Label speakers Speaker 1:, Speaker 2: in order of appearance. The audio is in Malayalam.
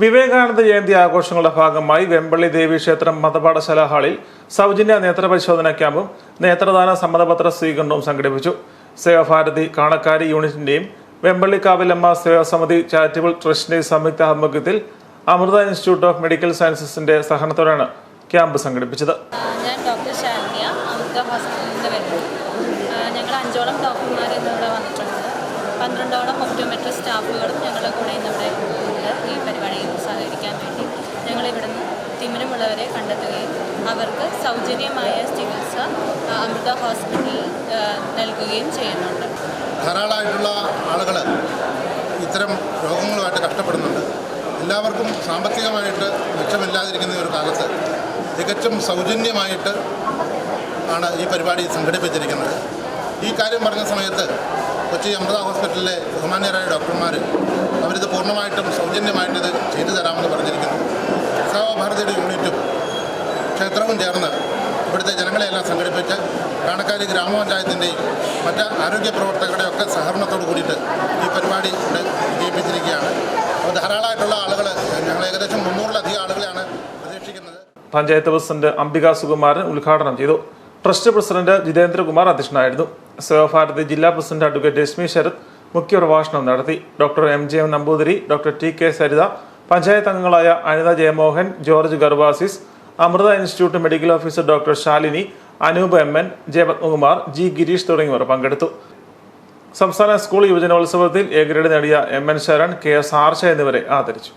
Speaker 1: വിവേകാനന്ദ ജയന്തി ആഘോഷങ്ങളുടെ ഭാഗമായി വെമ്പള്ളി ദേവി ക്ഷേത്രം മതപാഠശാല ഹാളിൽ സൗജന്യ നേത്രപരിശോധന ക്യാമ്പും നേത്രദാന സമ്മതപത്ര സ്വീകരണവും സംഘടിപ്പിച്ചു. സേവാഭാരതി കാണക്കാരി യൂണിറ്റിന്റെയും വെമ്പള്ളി കാവിലമ്മ സേവാസമിതി ചാരിറ്റബിൾ ട്രസ്റ്റിന്റെ സംയുക്ത ആഭിമുഖ്യത്തിൽ അമൃത ഇൻസ്റ്റിറ്റ്യൂട്ട് ഓഫ് മെഡിക്കൽ സയൻസസിന്റെ സഹകരണത്തോടെയാണ് ക്യാമ്പ് സംഘടിപ്പിച്ചത്.
Speaker 2: ഞാൻ ഡോക്ടർ അമൃത ഞങ്ങൾ അഞ്ചോളം ഡോക്ടർമാർ പന്ത്രണ്ടോളം സൗജന്യമായ ചികിത്സ അമൃത ഹോസ്പിറ്റലിൽ നൽകുകയും ചെയ്യുന്നുണ്ട്.
Speaker 3: ധാരാളമായിട്ടുള്ള ആളുകൾ ഇത്തരം രോഗങ്ങളുമായിട്ട് കഷ്ടപ്പെടുന്നുണ്ട്. എല്ലാവർക്കും സാമ്പത്തികമായിട്ട് മെച്ചമില്ലാതിരിക്കുന്ന ഒരു കാലത്ത് തികച്ചും സൗജന്യമായിട്ട് ആണ് ഈ പരിപാടി സംഘടിപ്പിച്ചിരിക്കുന്നത്. ഈ കാര്യം പറഞ്ഞ സമയത്ത് കൊച്ചി അമൃത ഹോസ്പിറ്റലിലെ ബഹുമാന്യരായ ഡോക്ടർമാർ അവരിത് പൂർണമായിട്ടും സൗജന്യമായിട്ട് ചെയ്തു തരാമെന്ന് പറഞ്ഞിരിക്കുന്നു. ഇവിടുത്തെ ജനങ്ങളെയെല്ലാം സംഘടിപ്പിച്ച് കാണക്കാലി ഗ്രാമപഞ്ചായത്തിന്റെയും മറ്റ് ആരോഗ്യ പ്രവർത്തകരുടെയും ഒക്കെ സഹകരണത്തോട് കൂടിയിട്ട് ഈ പരിപാടി ഇവിടെ വിജയിപ്പിച്ചിരിക്കുകയാണ്. അപ്പോൾ ധാരാളമായിട്ടുള്ള ആളുകൾ ഞങ്ങൾ ഏകദേശം മുന്നൂറിലധികം ആളുകളെയാണ് പ്രതീക്ഷിക്കുന്നത്.
Speaker 1: പഞ്ചായത്ത് പ്രസിഡന്റ് അംബിക സുകുമാരൻ ഉദ്ഘാടനം ചെയ്തു. ട്രസ്റ്റ് പ്രസിഡന്റ് ജിതേന്ദ്രകുമാർ അധ്യക്ഷനായിരുന്നു. സേവാഭാരതി ജില്ലാ പ്രസിഡന്റ് അഡ്വക്കേറ്റ് രശ്മി ശരത് മുഖ്യപ്രഭാഷണം നടത്തി. Doctor M J M Namboothiri doctor T K Saritha panchayat അംഗങ്ങളായ Anitha Jayamohan George Gervasis Amrita institute medical officer doctor Shalini Anoop M N J Padmakumar G Girish തുടങ്ങിയവർ പങ്കെടുത്തു. സംസ്ഥാന സ്കൂൾ യുവജനോത്സവത്തിൽ എ ഗ്രേഡ് നേടിയ M N Sharan K S Archa എന്നിവരെ ആദരിച്ചു.